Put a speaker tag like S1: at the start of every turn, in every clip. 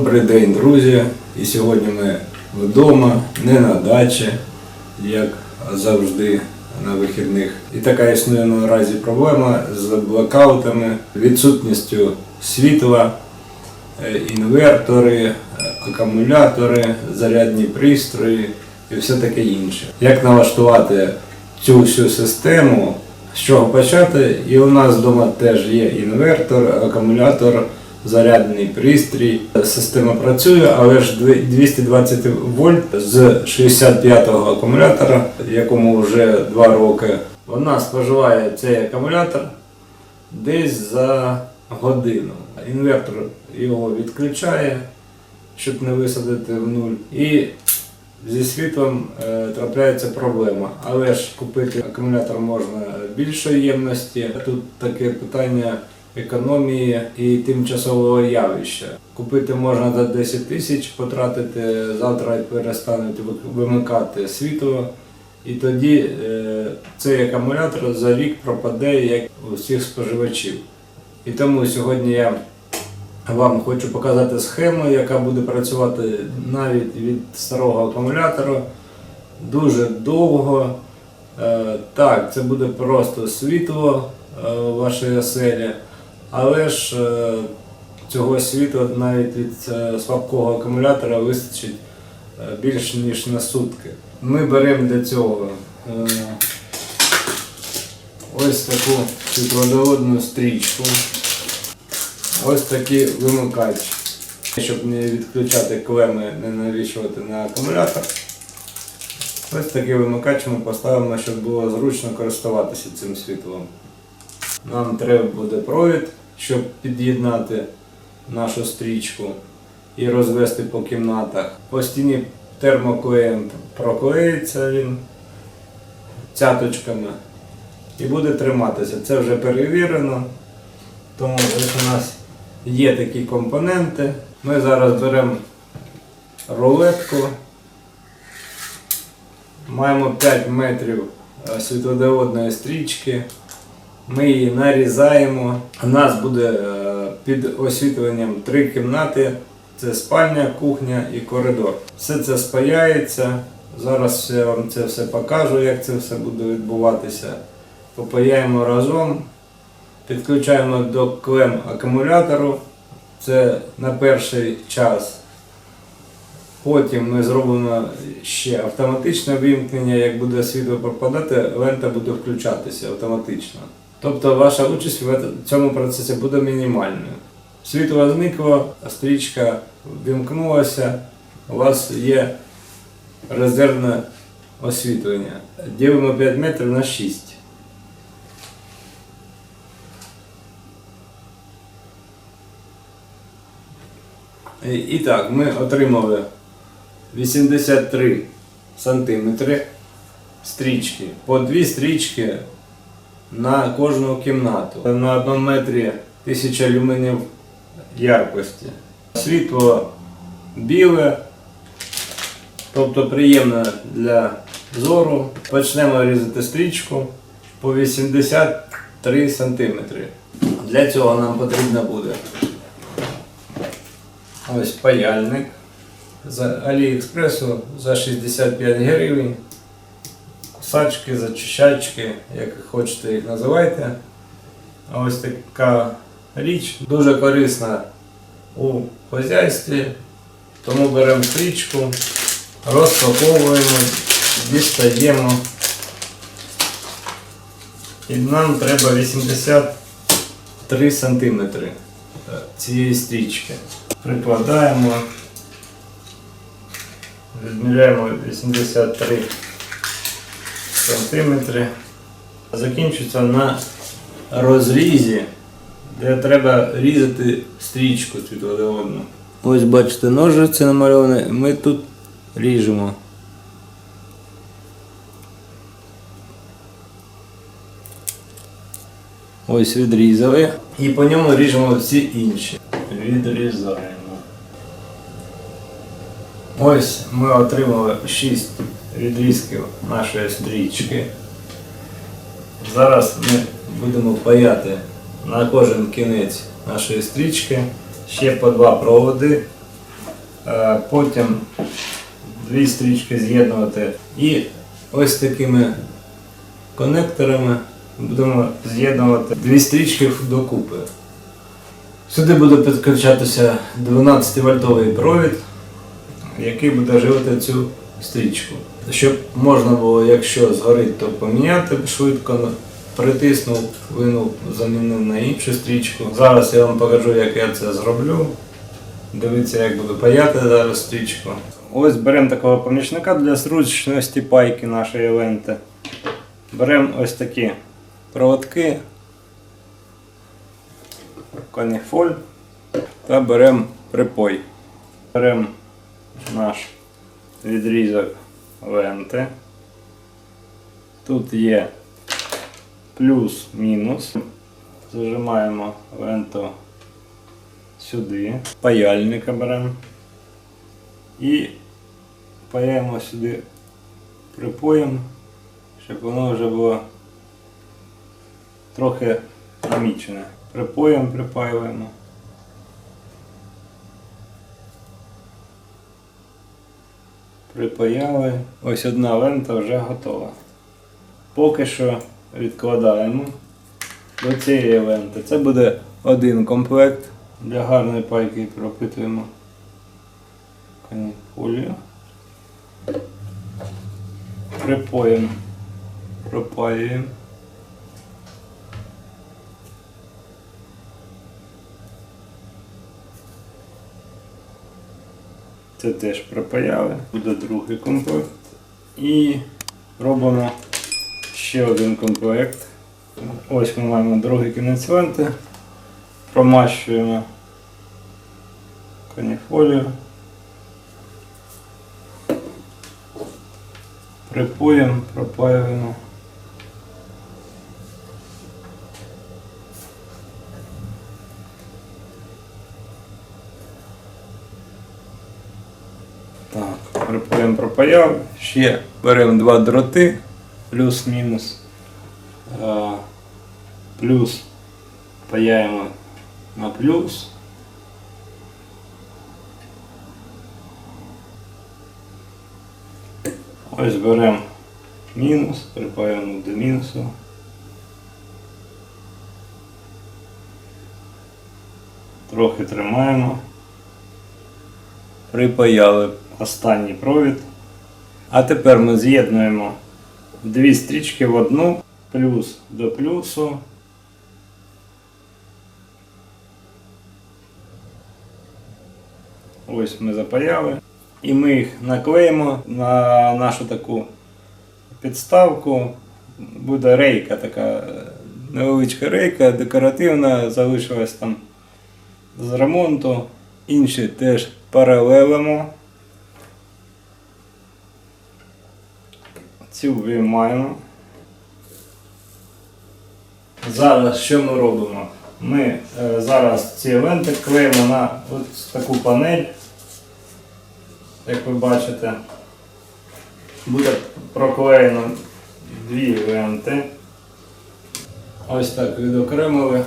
S1: Добрий день, друзі! І сьогодні ми вдома, не на дачі, як завжди на вихідних. І така існує наразі проблема з блокаутами, відсутністю світла, е, інвертори, акумулятори, зарядні пристрої і все таке інше. Як налаштувати цю всю систему, з чого почати? І у нас вдома теж є інвертор, акумулятор, зарядний пристрій. Система працює, але ж 220 вольт з 65-го акумулятора, якому вже 2 роки. Вона споживає цей акумулятор десь за годину. Інвертор його відключає, щоб не висадити в нуль. І зі світлом е, трапляється проблема. Але ж купити акумулятор можна більшої ємності. Тут таке питання економії і тимчасового явища. Купити можна за 10 тисяч, потратити завтра і перестануть вимикати світло. І тоді е, цей акумулятор за рік пропаде як у всіх споживачів. І тому сьогодні я вам хочу показати схему, яка буде працювати навіть від старого акумулятора дуже довго. Е, Так, це буде просто світло е, в вашій оселі, але ж е, цього світла навіть від е, слабкого акумулятора вистачить е, більш ніж на сутки. Ми беремо для цього ось таку світлодіодну стрічку. Ось такий вимикач. Щоб не відключати клеми, не навішувати на акумулятор. Ось такий вимикач ми поставимо, щоб було зручно користуватися цим світлом. Нам треба буде провід, щоб під'єднати нашу стрічку і розвести по кімнатах. По стіні термоклеєм проклеїться він цяточками і буде триматися. Це вже перевірено. Тому ось у нас є такі компоненти. Ми зараз беремо рулетку. Маємо 5 метрів світлодіодної стрічки. Ми її нарізаємо. У нас буде е, під освітленням три кімнати. Це спальня, кухня і коридор. Все це спаяється. Зараз я вам це все покажу, як це все буде відбуватися. Попаяємо разом. Підключаємо до клем акумулятору. Це на перший час. Потім ми зробимо ще автоматичне вимкнення. Як буде світло пропадати, лента буде включатися автоматично. Тобто ваша участь в цьому процесі буде мінімальною. Світло зникло, стрічка вимкнулася, у вас є резервне освітлення. Ділимо 5 метрів на 6. І і так, ми отримали 83 сантиметри стрічки. По дві стрічки на кожну кімнату. На одному метрі 1000 люменів яркості. Світло біле, тобто приємне для зору. Почнемо різати стрічку по 83 сантиметри. Для цього нам потрібно буде Ось паяльник з Аліекспресу за 65 гривень. Кусачки, зачищачки, як хочете їх називайте. Ось така річ дуже корисна у хазяйстві. Тому беремо стрічку, розпаковуємо, дістаємо. І нам треба 83 сантиметри цієї стрічки. Прикладаємо, відміряємо 83 сантиметри. Закінчується на розрізі, де треба різати стрічку світлодіодну. Ось бачите, ножиці намальовані, ми тут ріжемо. Ось відрізали. І по ньому ріжемо всі інші. Відрізаємо. Ось ми отримали 6 відрізків нашої стрічки. Зараз ми будемо паяти на кожен кінець нашої стрічки ще по два проводи Е, Потім дві стрічки з'єднувати. І ось такими конекторами будемо з'єднувати дві стрічки докупи. Сюди буде підключатися 12-вольтовий провід, який буде живити цю стрічку. Щоб можна було, якщо згорить, то поміняти швидко, притиснув, винув, замінив на іншу стрічку. Зараз я вам покажу, як я це зроблю. Дивіться, як буду паяти зараз стрічку. Ось беремо такого помічника для зручності пайки нашої ленти. Беремо ось такі проводки, коніфоль та беремо припой. Беремо наш відрізок ленти. Тут є плюс-мінус. Зажимаємо ленту сюди, паяльника беремо і паяємо сюди припоєм, щоб воно вже було трохи намічене. Припоєм припаюємо. Припаяли. Ось одна лента вже готова. Поки що відкладаємо до цієї ленти. Це буде один комплект. Для гарної пайки пропитуємо канікулію. Припоємо, пропаюємо. Це теж пропаяли. Буде другий комплект. І робимо ще один комплект. Ось ми маємо другий кінець ленти. Промащуємо каніфолію. Припоємо, пропаюємо. Так, пропаяв. Ще беремо два дроти, плюс-мінус. Е, Плюс паяємо на плюс. Ось беремо мінус, припаємо до мінусу. Трохи тримаємо. Припаяли останній провід. А тепер ми з'єднуємо дві стрічки в одну, плюс до плюсу. Ось ми запаяли. І ми їх наклеїмо на нашу таку підставку. Буде рейка така, невеличка рейка, декоративна, залишилась там з ремонту. Інші теж паралелимо. Цю виймаємо. Зараз що ми робимо? Ми е, зараз ці ленти клеїмо на ось таку панель як ви бачите, буде проклеєно дві ленти. Ось так відокремили.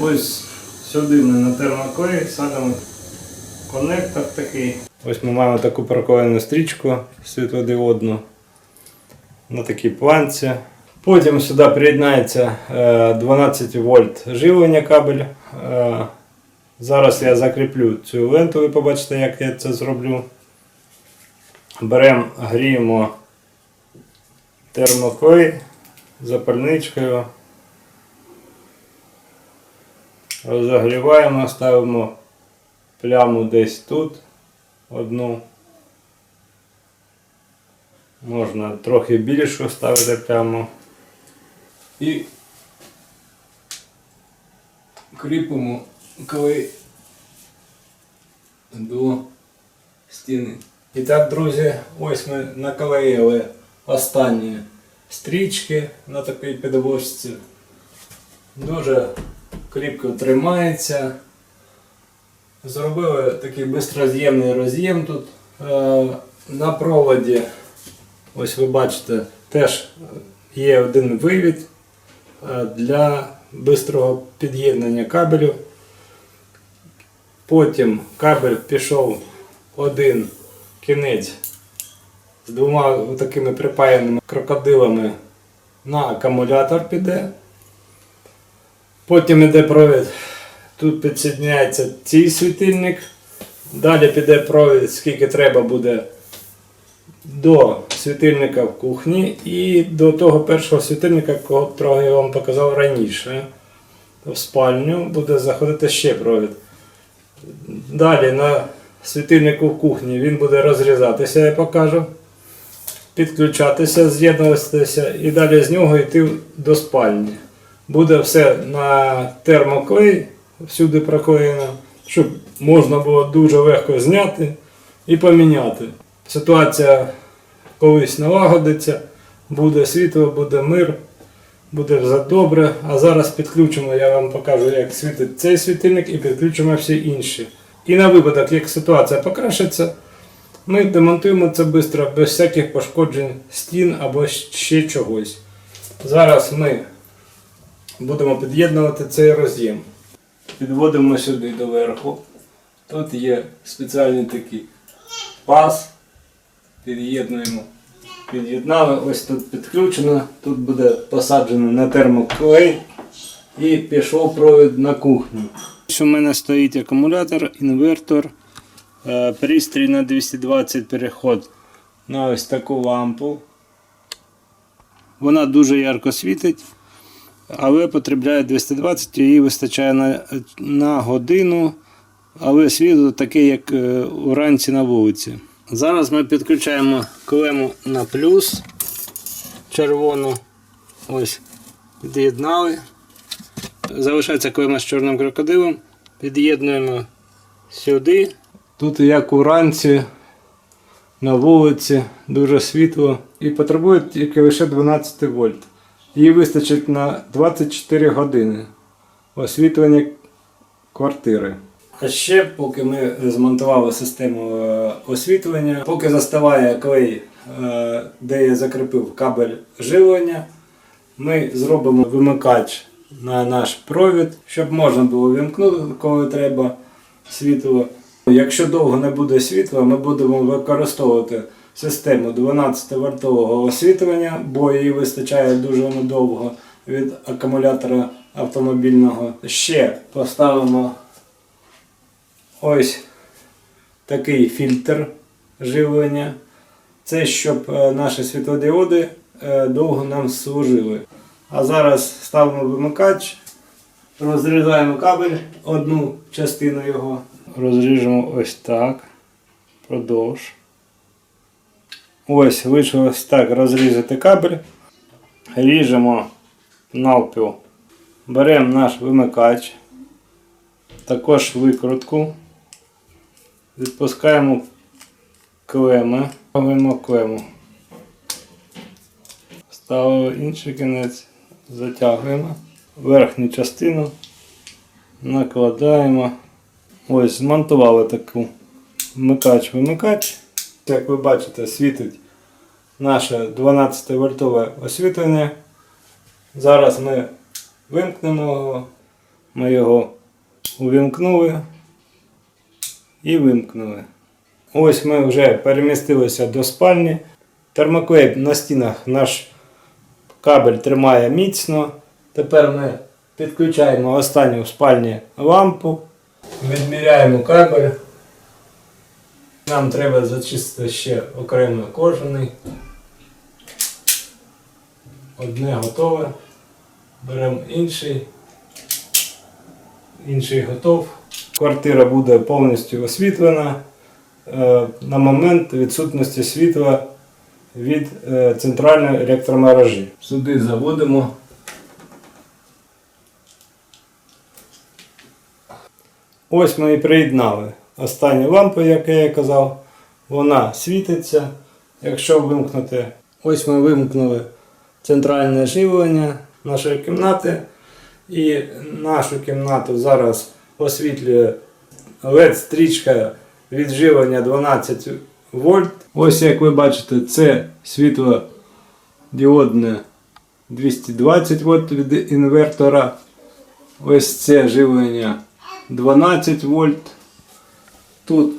S1: Ось сюди ми на термоклей садимо коннектор такий. Ось ми маємо таку проклеєну стрічку світлодіодну на такій планці. Потім сюди приєднається е, 12 вольт живлення кабель. Е, Зараз я закріплю цю ленту, ви побачите, як я це зроблю. Беремо, гріємо термоклей запальничкою. Розогріваємо, ставимо пляму десь тут одну. Можна трохи більшу ставити пляму. І кріпимо клей до стіни. І так, друзі, ось ми наклеїли останні стрічки на такій підложці. Дуже кріпко тримається. Зробили такий бистроз'ємний роз'єм тут е, на проводі. Ось ви бачите, теж є один вивід е, для бистрого під'єднання кабелю. Потім кабель пішов один кінець з двома такими припаяними крокодилами на акумулятор піде. Потім йде провід. Тут підсоединяється цей світильник. Далі піде провід, скільки треба буде до світильника в кухні і до того першого світильника, якого я вам показав раніше. В спальню буде заходити ще провід. Далі на світильнику в кухні він буде розрізатися, я покажу. Підключатися, з'єднуватися і далі з нього йти до спальні. Буде все на термоклей, всюди проклеєно, щоб можна було дуже легко зняти і поміняти. Ситуація колись налагодиться, буде світло, буде мир, буде все добре. А зараз підключимо, я вам покажу, як світить цей світильник і підключимо всі інші. І на випадок, як ситуація покращиться, ми демонтуємо це швидко, без всяких пошкоджень стін або ще чогось. Зараз ми будемо під'єднувати цей роз'єм. Підводимо сюди доверху. Тут є спеціальний такий паз. Під'єднуємо. Під'єднали, ось тут підключено, тут буде посаджено на термоклей і пішов провід на кухню. У мене стоїть акумулятор, інвертор, е, пристрій на 220 переход на ось таку лампу. Вона дуже ярко світить, але потребляє 220, її вистачає на, на годину, але світло таке, як е, уранці на вулиці. Зараз ми підключаємо клему на плюс червону. Ось, під'єднали. Залишається клема з чорним крокодилом. Під'єднуємо сюди. Тут як уранці на вулиці, дуже світло і потребує тільки лише 12 вольт. Її вистачить на 24 години освітлення квартири. А ще, поки ми змонтували систему е, освітлення, поки заставає клей, е, де я закріпив кабель живлення, ми зробимо вимикач на наш провід, щоб можна було вімкнути, коли треба світло. Якщо довго не буде світла, ми будемо використовувати систему 12 вольтового освітлення, бо її вистачає дуже надовго від акумулятора автомобільного. Ще поставимо ось такий фільтр живлення. Це щоб е, наші світлодіоди е, довго нам служили. А зараз ставимо вимикач, розрізаємо кабель, одну частину його. Розріжемо ось так. Продовж. Ось вийшло ось так розрізати кабель. Ріжемо навпіл. Беремо наш вимикач. Також викрутку. Відпускаємо клеми. Ставимо клему. Ставимо інший кінець, затягуємо верхню частину, накладаємо. Ось, змонтували таку вмикач-вимикач. Як ви бачите, світить наше 12 вольтове освітлення. Зараз ми вимкнемо його, ми його увімкнули і вимкнули. Ось ми вже перемістилися до спальні. Термоклей на стінах наш кабель тримає міцно. Тепер ми підключаємо останню в спальні лампу, відміряємо кабель. Нам треба зачистити ще окремо кожаний. Одне готове. Беремо інший. Інший готов. Квартира буде повністю освітлена е, на момент відсутності світла від е, центральної електромережі. Сюди заводимо. Ось ми і приєднали останню лампу, як я казав. Вона світиться. Якщо вимкнути, ось ми вимкнули центральне живлення нашої кімнати. І нашу кімнату зараз освітлює LED-стрічка від живлення 12 вольт. Ось як ви бачите, це світлодіодне 220 вольт від інвертора. Ось це живлення 12 вольт. Тут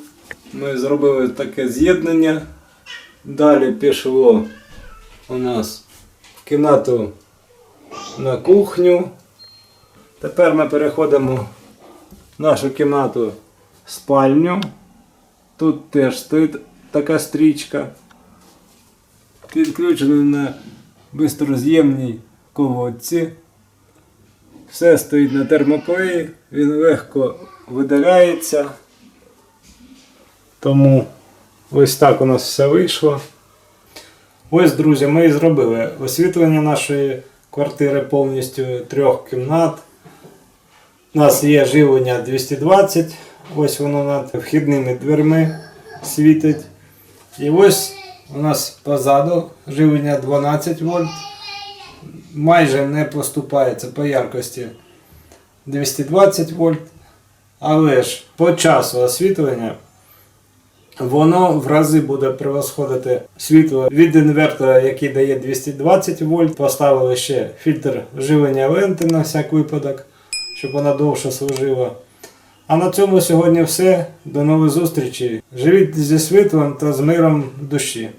S1: ми зробили таке з'єднання. Далі пішло у нас в кімнату на кухню. Тепер ми переходимо в нашу кімнату спальню. Тут теж стоїть така стрічка. Підключено на бистроз'ємній колодці. Все стоїть на термоплеї, він легко видаляється. Тому ось так у нас все вийшло. Ось, друзі, ми і зробили освітлення нашої квартири повністю трьох кімнат. У нас є живлення 220, ось воно над вхідними дверми світить. І ось у нас позаду живлення 12 вольт. Майже не поступається по яркості 220 вольт. Але ж по часу освітлення воно в рази буде превосходити світло від інвертора, який дає 220 вольт. Поставили ще фільтр живлення ленти на всяк випадок, щоб вона довше служила. А на цьому сьогодні все. До нових зустрічей. Живіть зі світлом та з миром душі.